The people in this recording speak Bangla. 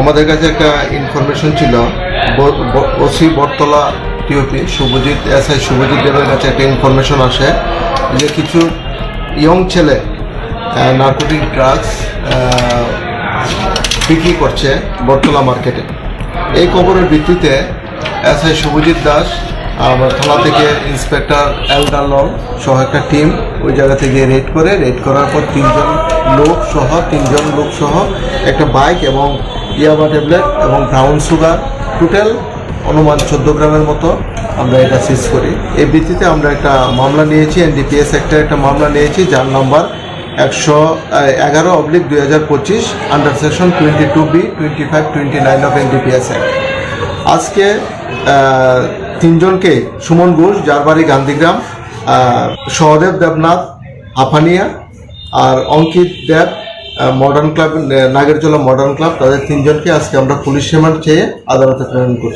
আমাদের কাছে একটা ইনফরমেশন ছিল OC Battala TOP Subhajit S I Subhajit দেবের কাছে একটা ইনফরমেশন আসে যে কিছু ইয়ং ছেলে নার্কোটিক ড্রাগস বিক্রি করছে বটতলা মার্কেটে এই খবরের ভিত্তিতে এস আই শুভজিৎ দাস আমার থানা থেকে ইন্সপেক্টর এলডালন সহ একটা টিম ওই জায়গা থেকে রেড করে রেড করার পর তিনজন লোক সহ তিনজন লোক সহ একটা বাইক এবং ইয়াবা ট্যাবলেট এবং ব্রাউন সুগার, টোটাল অনুমান চোদ্দ গ্রামের মতো আমরা এটা সিজ করি। এই ভিত্তিতে আমরা একটা মামলা নিয়েছি এনডিপিএস একটা একটা মামলা নিয়েছি, যার নাম্বার একশো এগারো অবলিক দুই হাজার পঁচিশ under section twenty two B twenty five twenty nine of NDPS act আজকে তিনজনকে সুমন ঘোষ যার বাড়ি গান্ধীগ্রাম সহদেব দেবনাথ আফানিয়া আর Ankit Deb modern club Nagerjola modern club তাদের তিনজনকে আজকে আমরা পুলিশ রিমান্ড চেয়ে আদালতে প্রেরণ করছি।